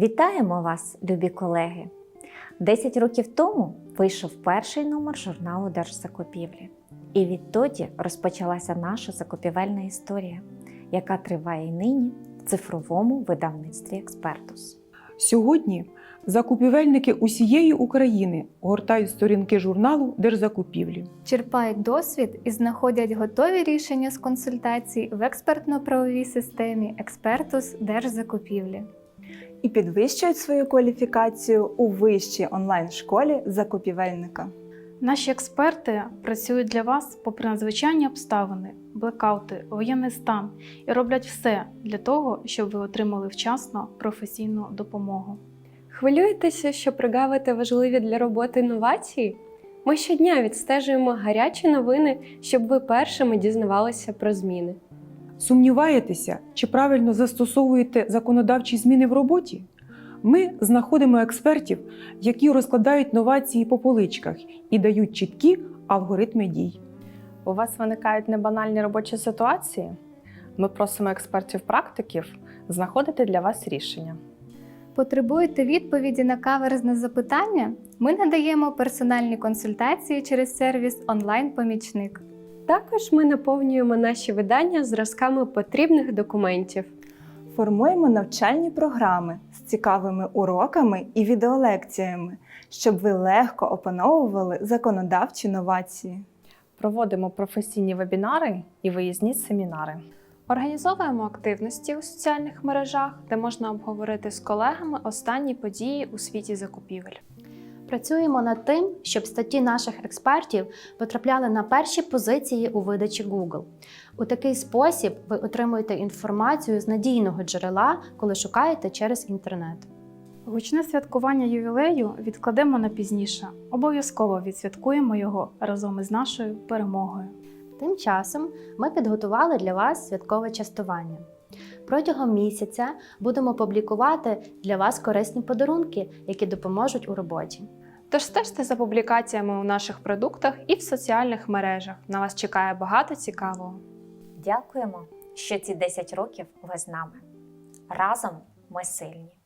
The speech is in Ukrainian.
Вітаємо вас, любі колеги! Десять років тому вийшов перший номер журналу Держзакупівлі. І відтоді розпочалася наша закупівельна історія, яка триває й нині в цифровому видавництві Експертус. Сьогодні закупівельники усієї України гортають сторінки журналу Держзакупівлі. черпають досвід і знаходять готові рішення з консультацій в експертно-правовій системі Експертус Держзакупівлі. І підвищують свою кваліфікацію у вищій онлайн-школі закупівельника. Наші експерти працюють для вас попри надзвичайні обставини, блекаути, воєнний стан і роблять все для того, щоб ви отримали вчасно професійну допомогу. Хвилюєтеся, що прогавите важливі для роботи інновації? Ми щодня відстежуємо гарячі новини, щоб ви першими дізнавалися про зміни. Сумніваєтеся, чи правильно застосовуєте законодавчі зміни в роботі? Ми знаходимо експертів, які розкладають новації по поличках і дають чіткі алгоритми дій. У вас виникають небанальні робочі ситуації? Ми просимо експертів-практиків знаходити для вас рішення. Потребуєте відповіді на каверзне запитання? Ми надаємо персональні консультації через сервіс онлайн-помічник. Також ми наповнюємо наші видання зразками потрібних документів. Формуємо навчальні програми з цікавими уроками і відеолекціями, щоб ви легко опановували законодавчі новації. Проводимо професійні вебінари і виїзні семінари. Організовуємо активності у соціальних мережах, де можна обговорити з колегами останні події у світі закупівель. Працюємо над тим, щоб статті наших експертів потрапляли на перші позиції у видачі Google. У такий спосіб ви отримуєте інформацію з надійного джерела, коли шукаєте через інтернет. Гучне святкування ювілею відкладемо на пізніше. Обов'язково відсвяткуємо його разом із нашою перемогою. Тим часом ми підготували для вас святкове частування. Протягом місяця будемо публікувати для вас корисні подарунки, які допоможуть у роботі. Тож стежте за публікаціями у наших продуктах і в соціальних мережах. На вас чекає багато цікавого. Дякуємо, що ці 10 років ви з нами. Разом ми сильні.